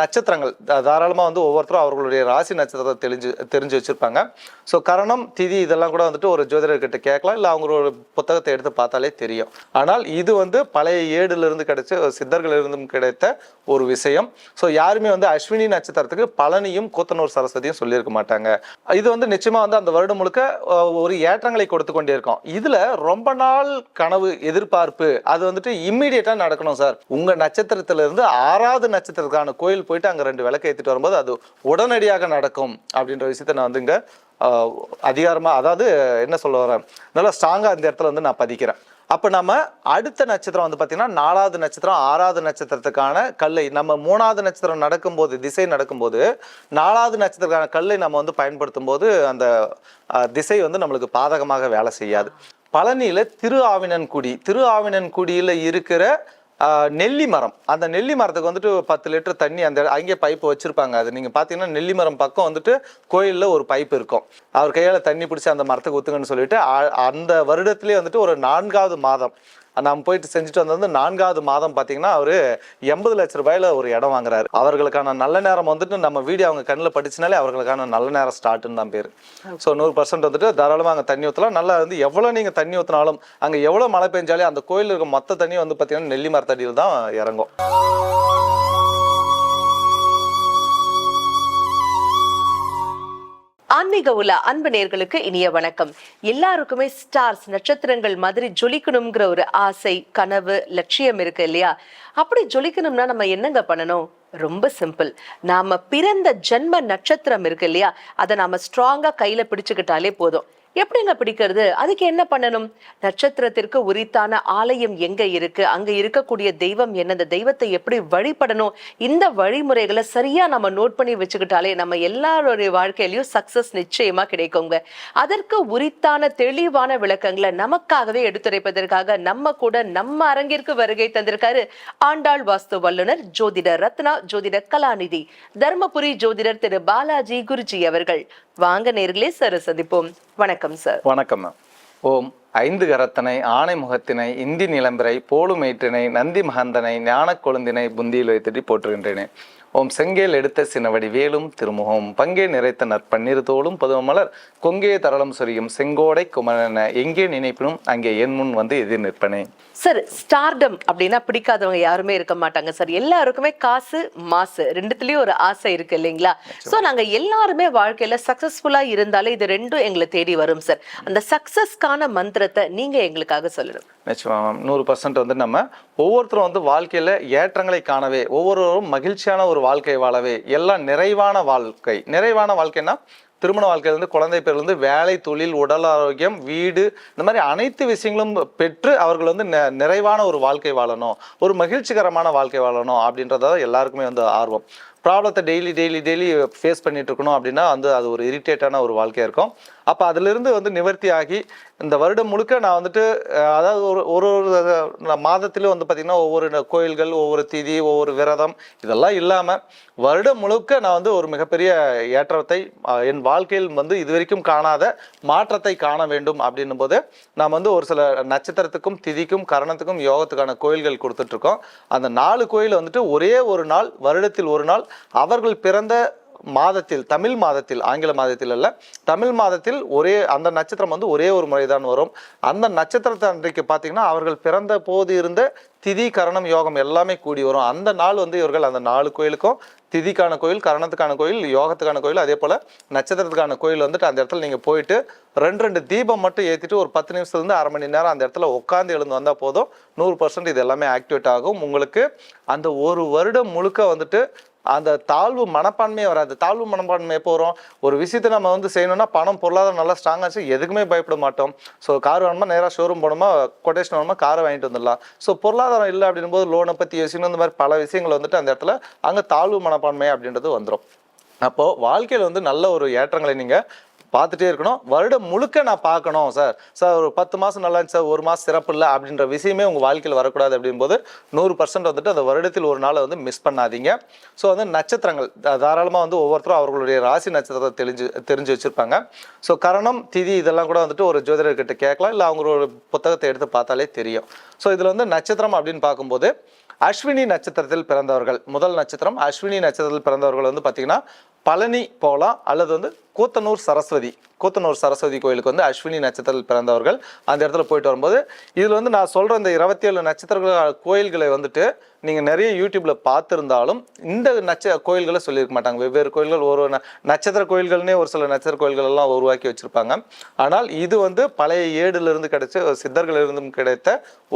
நட்சத்திரங்கள் தாராளமாக வந்து ஒவ்வொருத்தரும் அவர்களுடைய ராசி நட்சத்திரத்தை தெரிஞ்சு தெரிஞ்சு வச்சுருப்பாங்க. ஸோ கரணம் திதி இதெல்லாம் கூட வந்துட்டு ஒரு ஜோதிடர்கிட்ட கேட்கலாம். இல்லை அவங்களோட புத்தகத்தை எடுத்து பார்த்தாலே தெரியும். ஆனால் இது வந்து பழைய ஏடுலேருந்து கிடைச்ச சித்தர்களிலிருந்தும் கிடைத்த ஒரு விஷயம். ஸோ யாருமே வந்து அஸ்வினி நட்சத்திரத்துக்கு பழனியும் கூத்தனூர் சரஸ்வதியும் சொல்லியிருக்க மாட்டாங்க. இது வந்து நிச்சயமாக வந்து அந்த வருடம் முழுக்க ஒரு ஏற்றங்களை கொடுத்து கொண்டே இருக்கும். இதில் ரொம்ப நாள் கனவு எதிர்பார்ப்பு அது வந்துட்டு இம்மிடியேட்டாக நடக்கணும் சார். உங்கள் நட்சத்திரத்திலிருந்து ஆறாவது நட்சத்திரத்துக்கான கோயில் போயிட்டு அங்கே ரெண்டு விளக்கு ஏற்றிட்டு வரும்போது அது உடனடியாக நடக்கும் அப்படின்ற விஷயத்த நான் வந்து இங்கே அதிகாரமாக அதாவது என்ன சொல்ல வரேன்? நல்லா ஸ்ட்ராங்காக அந்த இடத்துல வந்து நான் பதிக்கிறேன். அப்போ நம்ம அடுத்த நட்சத்திரம் வந்து பார்த்திங்கன்னா நாலாவது நட்சத்திரம் ஆறாவது நட்சத்திரத்துக்கான கல்லை நம்ம மூணாவது நட்சத்திரம் நடக்கும்போது திசை நடக்கும்போது நாலாவது நட்சத்திரத்துக்கான கல்லை நம்ம வந்து பயன்படுத்தும் போது அந்த திசை வந்து நம்மளுக்கு பாதகமாக வேலை செய்யாது. பழனியில் திரு ஆவினன்குடி திரு ஆவினன்குடியில் இருக்கிற நெல்லி மரம். அந்த நெல்லி மரத்துக்கு வந்துட்டு பத்து லிட்டர் தண்ணி அந்த அங்கே பைப்பு வச்சுருப்பாங்க. அது நீங்கள் பார்த்தீங்கன்னா நெல்லி மரம் பக்கம் வந்துட்டு கோயிலில் ஒரு பைப் இருக்கும். அவர் கையால் தண்ணி பிடிச்சி அந்த மரத்துக்கு ஊற்றுங்கன்னு சொல்லிட்டு அந்த வருடத்துலேயே வந்துட்டு ஒரு நான்காவது மாதம் நம்ம போயிட்டு செஞ்சுட்டு வந்தது வந்து நான்காவது மாதம் பார்த்தீங்கன்னா அவர் எண்பது லட்ச ரூபாயில ஒரு இடம் வாங்குறாரு. அவர்களுக்கான நல்ல நேரம் வந்துட்டு நம்ம வீடியோ அவங்க கண்ணில் படிச்சினாலே அவர்களுக்கான நல்ல நேரம் ஸ்டார்ட்டுன்னு தான் பேர். ஸோ நூறு பர்சன்ட் வந்துட்டு தாராளமாக அங்கே தண்ணி ஊற்றலாம் நல்லா வந்து எவ்வளோ நீங்கள் தண்ணி ஊற்றினாலும் அங்கே எவ்வளோ மழை பெஞ்சாலே அந்த கோயில் இருக்க மொத்த தண்ணி வந்து பார்த்தீங்கன்னா நெல்லி மரத்தடியில் தான் இறங்கும். ஆன்மீக உலா அன்பு நேர்களுக்கு இனிய வணக்கம். எல்லாருக்குமே ஸ்டார்ஸ் நட்சத்திரங்கள் மாதிரி ஜொலிக்கணுங்கிற ஒரு ஆசை கனவு லட்சியம் இருக்கு இல்லையா? அப்படி ஜொலிக்கணும்னா நம்ம என்னங்க பண்ணணும்? ரொம்ப சிம்பிள் நாம பிறந்த ஜென்ம நட்சத்திரம் இருக்கு இல்லையா? அதை நாம ஸ்ட்ராங்கா கையில பிடிச்சுக்கிட்டாலே போதும். எப்படிங்க பிடிக்கிறது? அதுக்கு என்ன பண்ணணும்? நட்சத்திரத்திற்கு உரித்தான ஆலயம் எங்க இருக்கு? அங்க இருக்கக்கூடிய தெய்வம் என்ன அந்த தெய்வத்தை எப்படி வழிபடணும்? இந்த வழிமுறைகளை சரியா நம்ம நோட் பண்ணி வச்சுக்கிட்டாலே நம்ம எல்லாருடைய வாழ்க்கையிலயும் சக்சஸ் நிச்சயமா கிடைக்குங்க. அதற்கு உரித்தான தெளிவான விளக்கங்களை நமக்காகவே எடுத்துரைப்பதற்காக நம்ம கூட நம்ம அரங்கிற்கு வருகை தந்திருக்காரு ஆண்டாள் வாஸ்து வல்லுனர் ஜோதிடர் ரத்னா ஜோதிடர் கலாநிதி தர்மபுரி ஜோதிடர் திரு பாலாஜி குருஜி அவர்கள். வாங்க நேர்களே சார் சந்திப்போம் வணக்கம் சார். வணக்கம் மேம் ஓம். ஐந்து கரத்தனை ஆணை முகத்தினை இந்தி நிலம்பிரை போலுமேற்றினை நந்தி மகந்தனை ஞானக் கொழுந்தினை புந்தியில் வைத்திட்டு போற்றுகின்றேனே. ஓம் செங்கேல் எடுத்த சினவடி வேலும் திருமுகம். பங்கே நிறைத்த நற்பன்னிரு தோளும் பதுவமலர் கொங்கே தரளம் சொரியும் செங்கோடை குமரன எங்கே நினைப்பினும் அங்கே என் முன் வந்து எதிர் நிற்பனே. சார் ஸ்டார்டம் அப்படின்னா பிடிக்காதவங்க யாருமே இருக்க மாட்டாங்க சார். எல்லாருக்குமே காசு மாசு ரெண்டுத்துலயும் ஒரு ஆசை இருக்கு இல்லைங்களா? சோ நாங்க எல்லாருமே வாழ்க்கையில சக்சஸ்ஃபுல்லா இருந்தாலே இது ரெண்டும் எங்களை தேடி வரும் சார். அந்த சக்சஸ்க்கான மந்திரத்தை நீங்கள் எங்களுக்காக சொல்லணும். நிச்சயமா மேம் நூறு பர்சன்ட் வந்து நம்ம ஒவ்வொருத்தரும் வந்து வாழ்க்கையில் ஏற்றங்களை காணவே ஒவ்வொருவரும் மகிழ்ச்சியான ஒரு வாழ்க்கை வாழவே எல்லாம் நிறைவான வாழ்க்கை. நிறைவான வாழ்க்கைன்னா திருமண வாழ்க்கையிலேருந்து குழந்தை பேர்லேருந்து வேலை தொழில் உடல் ஆரோக்கியம் வீடு இந்த மாதிரி அனைத்து விஷயங்களும் பெற்று அவர்கள் வந்து நெ- நிறைவான ஒரு வாழ்க்கை வாழணும். ஒரு மகிழ்ச்சிகரமான வாழ்க்கை வாழணும் அப்படின்றத எல்லாருக்குமே வந்து ஆர்வம். ப்ராப்ளத்தை டெய்லி டெய்லி டெய்லி ஃபேஸ் பண்ணிட்டு இருக்கணும் அப்படின்னா வந்து அது ஒரு இரிட்டேட்டான ஒரு வாழ்க்கையாக இருக்கும். அப்போ அதிலிருந்து வந்து நிவர்த்தி ஆகி இந்த வருடம் முழுக்க நான் வந்துட்டு அதாவது ஒரு ஒரு ஒரு மாதத்திலும் வந்து பார்த்திங்கன்னா ஒவ்வொரு கோயில்கள் ஒவ்வொரு திதி ஒவ்வொரு விரதம் இதெல்லாம் இல்லாமல் வருடம் முழுக்க நான் வந்து ஒரு மிகப்பெரிய ஏற்றத்தை என் வாழ்க்கையில் வந்து இதுவரைக்கும் காணாத மாற்றத்தை காண வேண்டும் அப்படின்னும் போது நாம் வந்து ஒரு சில நட்சத்திரத்துக்கும் திதிக்கும் கரணத்துக்கும் யோகத்துக்கான கோயில்கள் கொடுத்துட்ருக்கோம். அந்த நாலு கோயில் வந்துட்டு ஒரே ஒரு நாள் வருடத்தில் ஒரு நாள் அவர்கள் பிறந்த மாதத்தில் தமிழ் மாதத்தில் ஆங்கில மாதத்தில் அல்ல தமிழ் மாதத்தில் ஒரே அந்த நட்சத்திரம் வந்து ஒரே ஒரு முறை தான் வரும். அந்த நட்சத்திரத்தை அன்றைக்கு பார்த்தீங்கன்னா அவர்கள் பிறந்த போது இருந்த திதி கரணம் யோகம் எல்லாமே கூடி வரும். அந்த நாள் வந்து இவர்கள் அந்த நாலு கோயிலுக்கும் திதிக்கான கோயில் கரணத்துக்கான கோயில் யோகத்துக்கான கோயில் அதே போல் நட்சத்திரத்துக்கான கோயில் வந்துட்டு அந்த இடத்துல நீங்கள் போயிட்டு ரெண்டு ரெண்டு தீபம் மட்டும் ஏற்றிட்டு ஒரு பத்து நிமிஷத்துலேருந்து அரை மணி நேரம் அந்த இடத்துல உட்காந்து எழுந்து வந்தால் போதும். நூறு பர்சன்ட் இது எல்லாமே ஆக்டிவேட் ஆகும். உங்களுக்கு அந்த ஒரு வருடம் முழுக்க வந்துட்டு அந்த தாழ்வு மனப்பான்மையே வராது. தாழ்வு மனப்பான்மை எப்போ வரும்? ஒரு விஷயத்தை நம்ம வந்து செய்யணும்னா பணம் பொருளாதாரம் நல்லா ஸ்ட்ராங்காச்சு எதுக்குமே பயப்பட மாட்டோம். ஸோ கார் வேணுமா? நேராக ஷோரூம் போனோமா கொட்டேஷன் வேணுமா? காரை வாங்கிட்டு வந்துடலாம். ஸோ பொருளாதாரம் இல்லை அப்படின்னும் போது லோனை பற்றி யோசிக்கணும். இந்த மாதிரி பல விஷயங்கள் வந்துட்டு அந்த இடத்துல அங்கே தாழ்வு மனப்பான்மை அப்படின்றது வந்துடும் அப்போது வாழ்க்கையில் வந்து நல்ல ஒரு ஏற்றங்களை நீங்கள் பார்த்துட்டே இருக்கணும். வருடம் முழுக்க நான் பார்க்கணும் சார் சார் ஒரு பத்து மாதம் நல்லா இருந்துச்சு சார் ஒரு மாதம் சிறப்பு இல்லை அப்படின்ற விஷயமே உங்கள் வாழ்க்கையில் வரக்கூடாது அப்படிங்கும்போது நூறு பர்சன்ட் வந்துட்டு அந்த வருடத்தில் ஒரு நாளை வந்து மிஸ் பண்ணாதீங்க. ஸோ வந்து நட்சத்திரங்கள் தாராளமாக வந்து ஒவ்வொருத்தரும் அவர்களுடைய ராசி நட்சத்திரத்தை தெரிஞ்சு தெரிஞ்சு வச்சுருப்பாங்க. ஸோ கரணம் திதி இதெல்லாம் கூட வந்துட்டு ஒரு ஜோதிடர்கிட்ட கேட்கலாம். இல்லை அவங்களோட புத்தகத்தை எடுத்து பார்த்தாலே தெரியும். ஸோ இதில் வந்து நட்சத்திரம் அப்படின்னு பார்க்கும்போது அஸ்வினி நட்சத்திரத்தில் பிறந்தவர்கள் முதல் நட்சத்திரம் அஸ்வினி நட்சத்திரத்தில் பிறந்தவர்கள் வந்து பார்த்தீங்கன்னா பழனி போகலாம் அல்லது வந்து கூத்தனூர் சரஸ்வதி கூத்தனூர் சரஸ்வதி கோயிலுக்கு வந்து அஸ்வினி நட்சத்திரத்தில் பிறந்தவர்கள் அந்த இடத்துல போயிட்டு வரும்போது இதில் வந்து நான் சொல்கிற இந்த இருபத்தி ஏழு நட்சத்திரங்கள் கோயில்களை வந்துட்டு நீங்கள் நிறைய யூடியூப்பில் பார்த்துருந்தாலும் இந்த நட்ச கோயில்களை சொல்லியிருக்க மாட்டாங்க. வெவ்வேறு கோயில்கள் ஒரு நட்சத்திர கோயில்கள்னே ஒரு சில நட்சத்திர கோயில்கள் எல்லாம் உருவாக்கி வச்சுருப்பாங்க. ஆனால் இது வந்து பழைய ஏடுலேருந்து கிடைச்ச சித்தர்களிலிருந்தும் கிடைத்த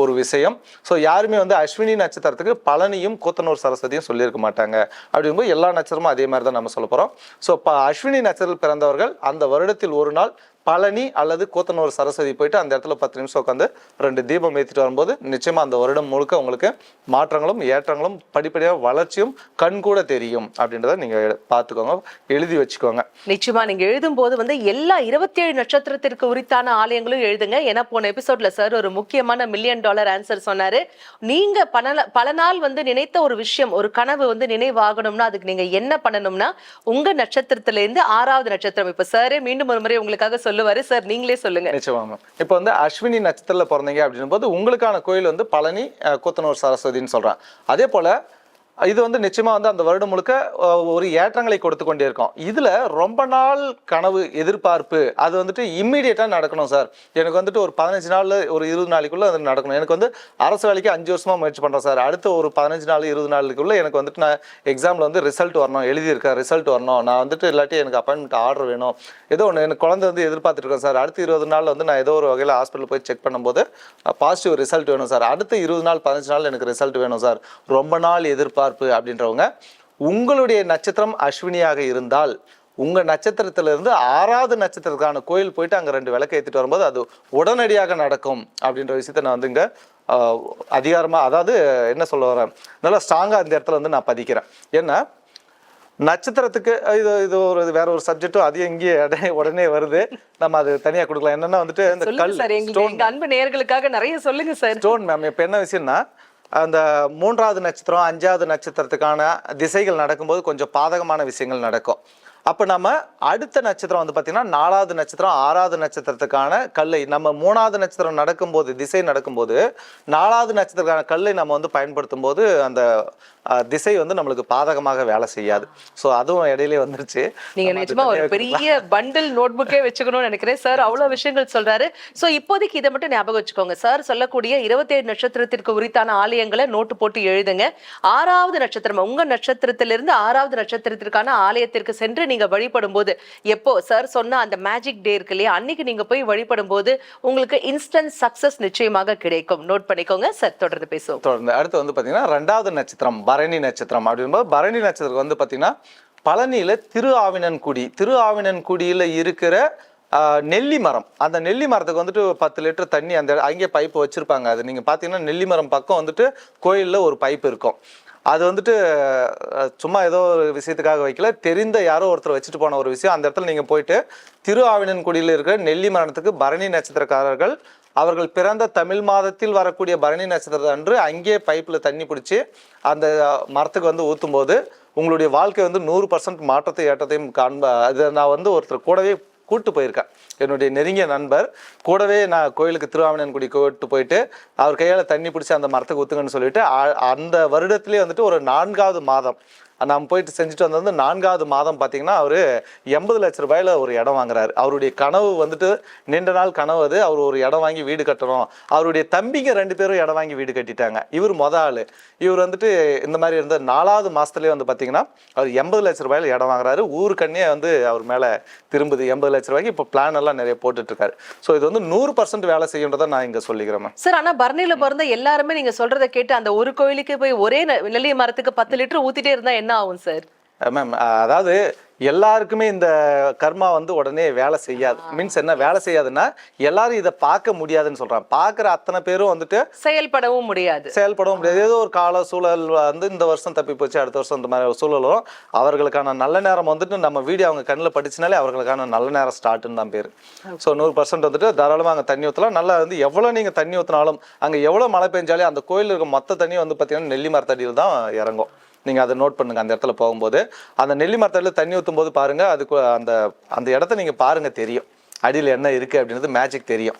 ஒரு விஷயம். ஸோ யாருமே வந்து அஸ்வினி நட்சத்திரத்துக்கு பழனியும் கூத்தனூர் சரஸ்வதியும் சொல்லியிருக்க மாட்டாங்க. அப்படிங்கும்போது எல்லா நட்சத்திரமும் அதே மாதிரி தான் நம்ம சொல்ல போகிறோம் ஸோ இப்போ அஸ்வினி நட்சத்திரத்தில் பிறந்தவர்கள் அந்த வருடத்தில் ஒரு நாள் பழனி அல்லது கூத்தனூர் சரஸ்வதி போயிட்டு அந்த இடத்துல பத்து நிமிஷம் உட்காந்து ரெண்டு தீபம் ஏற்றிட்டு வரும்போது நிச்சயமா அந்த வருடம் முழுக்க உங்களுக்கு மாற்றங்களும் ஏற்றங்களும் படிப்படியாக வளர்ச்சியும் கண் கூட தெரியும் அப்படின்றத நீங்க பார்த்துக்கோங்க எழுதி வச்சுக்கோங்க. நிச்சயமா நீங்க எழுதும் போது வந்து எல்லா இருபத்தி ஏழு நட்சத்திரத்திற்கு உரித்தான ஆலயங்களும் எழுதுங்க. ஏன்னா போன எபிசோட்ல சார் ஒரு முக்கியமான மில்லியன் டாலர் ஆன்சர் சொன்னாரு. நீங்க பல பல நாள் வந்து நினைத்த ஒரு விஷயம் ஒரு கனவு வந்து நினைவாகணும்னா அதுக்கு நீங்க என்ன பண்ணணும்னா உங்க நட்சத்திரத்துலேருந்து ஆறாவது நட்சத்திரம். இப்ப சாரே மீண்டும் ஒரு முறை உங்களுக்காக சொல்லுவாரு. சார் நீங்களே சொல்லுங்க. நிச்சயமா இப்போ வந்து அஸ்வினி நட்சத்திரத்தில் பிறந்தீங்க அப்படின்னும் போது உங்களுக்கான கோயில் வந்து பழனி கூத்தனூர் சரஸ்வதின்னு சொல்றான் அதே போல இது வந்து நிச்சயமா வந்து அந்த வருடம் முழுக்க ஒரு ஏற்றங்களை கொடுத்து கொண்டே இருக்கும். இதுல ரொம்ப நாள் கனவு எதிர்பார்ப்பு அது வந்துட்டு இம்மிடியட்டா நடக்கணும் சார். எனக்கு வந்துட்டு ஒரு பதினஞ்சு நாள்ல ஒரு இருபது நாளைக்குள்ள அது நடக்கணும். எனக்கு வந்து அரசு வேலைக்கு அஞ்சு வருஷமா முயற்சி பண்றேன் சார். அடுத்த ஒரு பதினஞ்சு நாள் இருபது நாளுக்குள்ள எனக்கு வந்துட்டு நான் எக்ஸாம்ல வந்து ரிசல்ட் வரணும் எழுதியிருக்கேன் ரிசல்ட் வரணும். நான் வந்துட்டு இல்லாட்டி எனக்கு அப்பாயின்மெண்ட் ஆர்டர் வேணும். ஏதோ ஒன்று எனக்கு குழந்தை வந்து எதிர்பார்த்துருக்கேன் சார். அடுத்த இருபது நாள் வந்து நான் ஏதோ ஒரு வகையில் ஹாஸ்பிட்டல் போய் செக் பண்ணும்போது பாசிட்டிவ் ரிசல்ட் வேணும் சார். அடுத்த இருபது நாள் பதினஞ்சு நாள் எனக்கு ரிசல்ட் வேணும் சார். ரொம்ப நாள் எதிர்பார்ப்பு. அப்படின்றவங்க உங்களுடைய நட்சத்திரம் அஸ்வினியாக இருந்தால் உங்க நட்சத்திரத்துல இருந்து ஆறாவது நட்சத்திரத்துக்கான கோயில் போயிட்டு அங்க ரெண்டு விளக்கு ஏத்திட்டு வரும்போது அது உடனடியாக நடக்கும் அப்படின்ற விஷயத்த நான் வந்து இங்க ஆஹ், அதிகாரமா அதாவது என்ன சொல்ல வரேன் நல்லா ஸ்ட்ராங்கா இந்த இடத்துல வந்து நான் பதிக்கிறேன். ஏன்னா நட்சத்திரத்துக்கு இது இது ஒரு வேற ஒரு சப்ஜெக்டும் அது எங்கேயே உடனே வருது. நம்ம அது தனியா கொடுக்கலாம். என்னன்னா வந்துட்டு இந்த கல் எங்க அன்பு நேயர்களுக்காக நிறைய சொல்லுங்க சார். ஸ்டோன் மேம் இப்போ என்ன விஷயம்னா அந்த மூன்றாவது நட்சத்திரம் அஞ்சாவது நட்சத்திரத்துக்கான திசைகள் நடக்கும்போது கொஞ்சம் பாதகமான விஷயங்கள் நடக்கும். அப்போ நம்ம அடுத்த நட்சத்திரம் வந்து பார்த்தீங்கன்னா நாலாவது நட்சத்திரம் ஆறாவது நட்சத்திரத்துக்கான கல்லை நம்ம மூணாவது நட்சத்திரம் நடக்கும்போது திசை நடக்கும்போது நாலாவது நட்சத்திரத்துக்கான கல்லை நம்ம வந்து பயன்படுத்தும் போது அந்த திசை வந்து நம்மளுக்கு பாதகமாக வேலை செய்யாது. ஸோ அதுவும் இடையிலே வந்துருச்சு. நீங்க நிஜமா ஒரு பெரிய பண்டில் நோட்புக்கே வச்சுக்கணும்னு நினைக்கிறேன். சார் அவ்வளவு விஷயங்கள் சொல்றாரு. சோ இப்போதைக்கு இதை மட்டும் ஞாபகம் வச்சுக்கோங்க. சார் சொல்லக்கூடிய இருபத்தேழு நட்சத்திரத்திற்கு உரித்தான ஆலயங்களை நோட்டு போட்டு எழுதுங்க. ஆறாவது நட்சத்திரம் உங்க நட்சத்திரத்திலிருந்து ஆறாவது நட்சத்திரத்திற்கான ஆலயத்திற்கு சென்று நீங்க வழிபடும் போது எப்போ சார் சொன்ன அந்த மேஜிக் டே இருக்கு இல்லையா அன்னைக்கு நீங்க போய் வழிபடும் போது உங்களுக்கு இன்ஸ்டன்ட் சக்சஸ் நிச்சயமாக கிடைக்கும். நோட் பண்ணிக்கோங்க சார் தொடர்ந்து பேசுவோம். தொடர்ந்து அடுத்து வந்து பார்த்தீங்கன்னா ரெண்டாவது நட்சத்திரம் பரணி நட்சத்திரம் அப்படிங்கும்போது பரணி நட்சத்திரம் வந்து பார்த்தீங்கன்னா பழனியில் திரு ஆவினன்குடி திரு ஆவினன்குடியில் இருக்கிற நெல்லி மரம். அந்த நெல்லி மரத்துக்கு வந்துட்டு பத்து லிட்டர் தண்ணி அந்த அங்கே பைப்பு வச்சுருப்பாங்க. அது நீங்கள் பார்த்தீங்கன்னா நெல்லி மரம் பக்கம் வந்துட்டு கோயிலில் ஒரு பைப் இருக்கும். அது வந்துட்டு சும்மா ஏதோ ஒரு விஷயத்துக்காக வைக்கல. தெரிந்த யாரோ ஒருத்தர் வச்சுட்டு போன ஒரு விஷயம். அந்த இடத்துல நீங்கள் போயிட்டு திரு ஆவினன்குடியில் இருக்கிற நெல்லி மரணத்துக்கு பரணி நட்சத்திரக்காரர்கள் அவர்கள் பிறந்த தமிழ் மாதத்தில் வரக்கூடிய பரணி நட்சத்திரத்தை அன்று அங்கேயே பைப்பில் தண்ணி பிடிச்சி அந்த மரத்துக்கு வந்து ஊற்றும் போது உங்களுடைய வாழ்க்கை வந்து நூறு பர்சன்ட் மாற்றத்தை ஏற்றத்தையும் காண்ப அதை நான் வந்து ஒருத்தர் கூடவே கூட்டு போயிருக்கேன் என்னுடைய நெருங்கிய நண்பர் கூடவே நான் கோயிலுக்கு திருவாமணன்குடி கூட்டு போயிட்டு அவர் கையால் தண்ணி பிடிச்சி அந்த மரத்துக்கு ஊற்றுங்கன்னு சொல்லிட்டு அ- அந்த வருடத்திலே வந்துட்டு ஒரு நான்காவது மாதம் நாம் போயிட்டு செஞ்சுட்டு வந்தது வந்து நான்காவது மாதம் பார்த்தீங்கன்னா அவர் எண்பது லட்ச ரூபாயில ஒரு இடம் வாங்குறாரு. அவருடைய கனவு வந்துட்டு நீண்ட நாள் கனவு அது. அவர் ஒரு இடம் வாங்கி வீடு கட்டணும். அவருடைய தம்பிங்க ரெண்டு பேரும் இடம் வாங்கி வீடு கட்டிட்டாங்க. இவர் மொத ஆள். இவர் வந்துட்டு இந்த மாதிரி இருந்த நாலாவது மாதத்துலேயே வந்து பார்த்தீங்கன்னா அவர் எண்பது லட்ச ரூபாயில இடம் வாங்குறாரு. ஊருக்கண்ணே வந்து அவர் மேலே திரும்புது. எண்பது லட்ச ரூபாய்க்கு இப்போ பிளான் எல்லாம் நிறைய போட்டுட்ருக்காரு. ஸோ இது வந்து நூறு பர்சன்ட் வேலை செய்யுன்றதை நான் இங்கே சொல்லிக்கிறேன் சார் ஆனால் பர்னியில் பிறந்த எல்லாருமே நீங்கள் சொல்கிறத கேட்டு அந்த ஒரு கோயிலுக்கு போய் ஒரே நெ- நெல்லிய மரத்துக்கு பத்து லிட்டர் ஊற்றிட்டே இருந்தால் என்ன ஆகும் சார் மேம் அதாவது எல்லாருக்குமே இந்த கர்மா வந்து உடனே வேலை செய்யாது. மீன்ஸ் என்ன? வேலை செய்யாதுன்னா எல்லாரும் இதை பார்க்க முடியாதுன்னு சொல்றான் பார்க்குற அத்தனை பேரும் வந்துட்டு செயல்படவும் முடியாது. செயல்படவும் முடியாது. ஏதோ ஒரு கால சூழல் வந்து இந்த வருஷம் தப்பி போச்சு அடுத்த வருஷம் இந்த மாதிரி ஒரு சூழல் வரும். அவர்களுக்கான நல்ல நேரம் வந்துட்டு நம்ம வீடியோ அவங்க கண்ணில் படிச்சுனாலே அவர்களுக்கான நல்ல நேரம் ஸ்டார்ட்னு தான் பேர். ஸோ நூறு பர்சன்ட் வந்துட்டு தாராளமாக அங்கே தண்ணி ஊற்றலாம் நல்லா வந்து எவ்வளோ நீங்கள் தண்ணி ஊற்றினாலும் அங்கே எவ்வளோ மழை பெஞ்சாலே அந்த கோயில் இருக்க மொத்த தண்ணி வந்து பார்த்தீங்கன்னா நெல்லி மரத்தடியில் தான் இறங்கும். நீங்கள் அதை நோட் பண்ணுங்க அந்த இடத்துல போகும்போது. அந்த நெல்லி மரத்தடியில் தண்ணி ஊற்றும் போது பாருங்க அதுக்கு அந்த அந்த இடத்த நீங்கள் பாருங்க தெரியும். அடியில் என்ன இருக்கு அப்படின்றது மேஜிக் தெரியும்.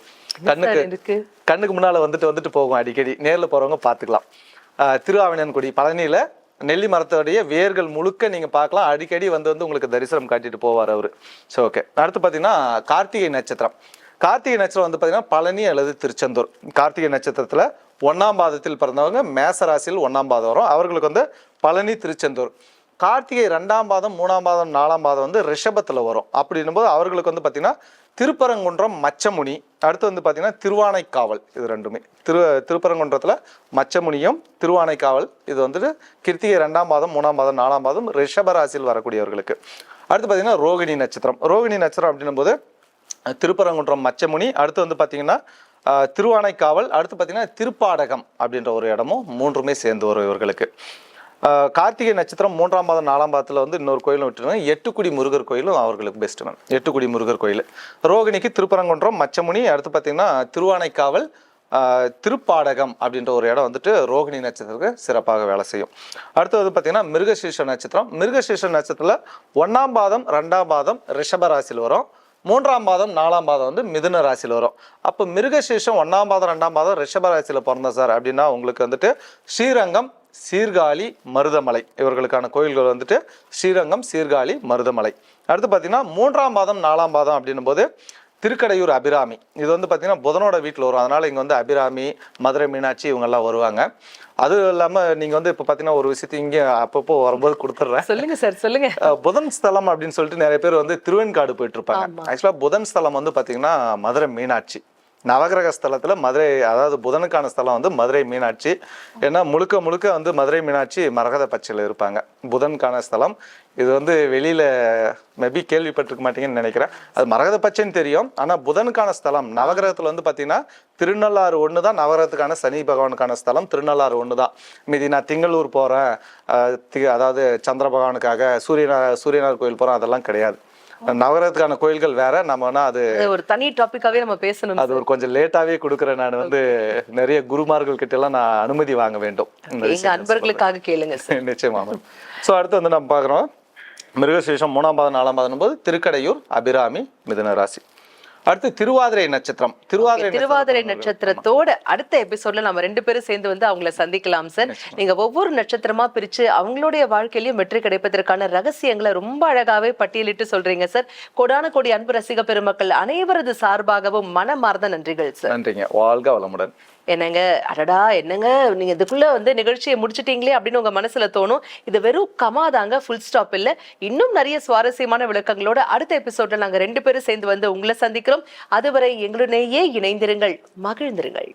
கண்ணுக்கு கண்ணுக்கு முன்னால வந்துட்டு வந்துட்டு போகும் அடிக்கடி. நேர்ல போறவங்க பார்த்துக்கலாம். ஆஹ் திருஆவினன்குடி பழனியில் நெல்லி மரத்தோடைய வேர்கள் முழுக்க நீங்கள் பார்க்கலாம். அடிக்கடி வந்து வந்து உங்களுக்கு தரிசனம் காட்டிட்டு போவார் அவர். ஸோ ஓகே அடுத்து பார்த்தீங்கன்னா கார்த்திகை நட்சத்திரம். கார்த்திகை நட்சத்திரம் வந்து பார்த்தீங்கன்னா பழனி அல்லது திருச்செந்தூர். கார்த்திகை நட்சத்திரத்தில் ஒன்றாம் பாதத்தில் பிறந்தவங்க மேசராசியில் ஒன்றாம் பாதம் வரும். அவர்களுக்கு வந்து பழனி திருச்செந்தூர். கார்த்திகை ரெண்டாம் பாதம் மூணாம் பாதம் நாலாம் பாதம் வந்து ரிஷபத்தில் வரும். அப்படின்னும் போது அவர்களுக்கு வந்து பார்த்தீங்கன்னா திருப்பரங்குன்றம் மச்சமுனி. அடுத்து வந்து பார்த்திங்கன்னா திருவானைக்காவல். இது ரெண்டுமே. திரு திருப்பரங்குன்றத்தில் மச்சமுனியும் திருவானைக்காவல். இது வந்துட்டு கிருத்திகை ரெண்டாம் பாதம் மூணாம் பாதம் நாலாம் பாதம் ரிஷபராசியில் வரக்கூடியவர்களுக்கு. அடுத்து பார்த்தீங்கன்னா ரோகிணி நட்சத்திரம். ரோகிணி நட்சத்திரம் அப்படின்னும் போது திருப்பரங்குன்றம் மச்சமுனி. அடுத்து வந்து பார்த்திங்கன்னா திருவானைக்காவல் அடுத்து பார்த்தீங்கன்னா திருப்பாடகம் அப்படின்ற ஒரு இடமும் மூன்றுமே சேர்ந்து வரும் இவர்களுக்கு. கார்த்திகை நட்சத்திரம் மூன்றாம் பாதம் நாலாம் பாதத்தில் வந்து இன்னொரு கோயிலும் விட்டுருங்க எட்டுக்குடி முருகர் கோயிலும் அவர்களுக்கு பெஸ்ட் மேம் எட்டுக்குடி முருகர் கோயில். ரோகிணிக்கு திருப்பரங்குன்றம் மச்சமுனி அடுத்து பார்த்தீங்கன்னா திருவானைக்காவல் திருப்பாடகம் அப்படின்ற ஒரு இடம் வந்துட்டு ரோகிணி நட்சத்திரத்துக்கு சிறப்பாக வேலை செய்யும். அடுத்து வந்து பார்த்தீங்கன்னா மிருகசீர்ஷ நட்சத்திரம். மிருகசீர்ஷ நட்சத்திரத்தில் ஒன்றாம் பாதம் ரெண்டாம் பாதம் ரிஷபராசியில் வரும். மூன்றாம் பாதம் நாலாம் பாதம் வந்து மிதுன ராசியில் வரும். அப்போ மிருகசீர்ஷம் ஒன்றாம் பாதம் ரெண்டாம் பாதம் ரிஷப ராசியில் பிறந்த சார். அப்படின்னா உங்களுக்கு வந்துட்டு ஸ்ரீரங்கம் சீர்காழி மருதமலை. இவர்களுக்கான கோயில்கள் வந்துட்டு ஸ்ரீரங்கம் சீர்காழி மருதமலை. அடுத்து பார்த்தீங்கன்னா மூன்றாம் பாதம் நாலாம் பாதம் அப்படின்னும் போது திருக்கடையூர் அபிராமி. இது வந்து பார்த்தீங்கன்னா புதனோட வீட்டில் வரும். அதனால் இங்கே வந்து அபிராமி மதுரை மீனாட்சி இவங்கெல்லாம் வருவாங்க. அது இல்லாமல் நீங்கள் வந்து இப்போ பார்த்தீங்கன்னா ஒரு விஷயத்தை இங்கே அப்பப்போ வரும்போது கொடுத்துட்றேன் சொல்லுங்க சார் சொல்லுங்க. அஹ் புதன் ஸ்தலம் அப்படின்னு சொல்லிட்டு நிறைய பேர் வந்து திருவெண்காடு போயிட்டு இருப்பாங்க. ஆக்சுவலாக புதன் ஸ்தலம் வந்து பார்த்தீங்கன்னா மதுரை மீனாட்சி. நவகிரக ஸ்தலத்தில் மதுரை அதாவது புதனுக்கான ஸ்தலம் வந்து மதுரை மீனாட்சி. ஏன்னா முழுக்க முழுக்க வந்து மதுரை மீனாட்சி மரகத பச்சையில் இருப்பாங்க. புதனுக்கான ஸ்தலம். இது வந்து வெளியில் மேபி கேள்விப்பட்டிருக்க மாட்டீங்கன்னு நினைக்கிறேன். அது மரகத பச்சைன்னு தெரியும். ஆனால் புதனுக்கான ஸ்தலம் நவகிரகத்தில் வந்து பார்த்தீங்கன்னா திருநள்ளாறு ஒன்று தான் நவகிரகத்துக்கான சனி பகவானுக்கான ஸ்தலம். திருநள்ளாறு ஒன்று தான் மீதி நான் திங்களூர் போகிறேன் தி- அதாவது சந்திர பகவானுக்காக சூரியனார் சூரியனார் கோயில் போகிறேன் அதெல்லாம் கிடையாது. நவகிரகத்துக்கான கோயில்கள் வேற. நம்ம வேணா அது ஒரு தனி டாபிக்காவே நம்ம பேசணும் அது ஒரு கொஞ்சம் லேட்டாவே கொடுக்குறேன் நான் வந்து. நிறைய குருமார்கள் கிட்ட எல்லாம் நான் அனுமதி வாங்க வேண்டும். எங்க அன்பர்களுக்காக கேளுங்க. நிச்சயமா ஸோ அடுத்து வந்து நம்ம பார்க்குறோம். மிருகசீஷம் மூணாம் பாதம் நாலாம் பாதம் போது திருக்கடையூர் அபிராமி மிதுன ராசி அடுத்து திருவாதிரை நட்சத்திரம். திருவாதிரை திருவாதிரை நட்சத்திரத்தோட அடுத்த எபிசோட்ல நம்ம ரெண்டு பேரும் சேர்ந்து வந்து அவங்கள சந்திக்கலாம் சார் நீங்க ஒவ்வொரு நட்சத்திரமா பிரிச்சு அவங்களுடைய வாழ்க்கையிலயும் வெற்றி கிடைப்பதற்கான ரகசியங்களை ரொம்ப அழகாவே பட்டியலிட்டு சொல்றீங்க சார் கொடான கோடி அன்பு ரசிக பெருமக்கள் அனைவரது சார்பாகவும் மனமார்ந்த நன்றிகள் சார் நன்றிங்க. வாழ்க வளமுடன். என்னங்க? அடடா என்னங்க? நீங்க இதுக்குள்ள வந்து நிகழ்ச்சியை முடிச்சிட்டீங்களே அப்படின்னு உங்க மனசுல தோணும். இது வெறும் கமாதாங்க ஃபுல் ஸ்டாப் இல்ல. இன்னும் நிறைய சுவாரஸ்யமான விளக்கங்களோட அடுத்த எபிசோட்ல நாங்க ரெண்டு பேரும் சேர்ந்து வந்து உங்களை சந்திக்கிறோம். அதுவரை எங்களுடனேயே இணைந்திருங்கள் மகிழ்ந்திருங்கள்.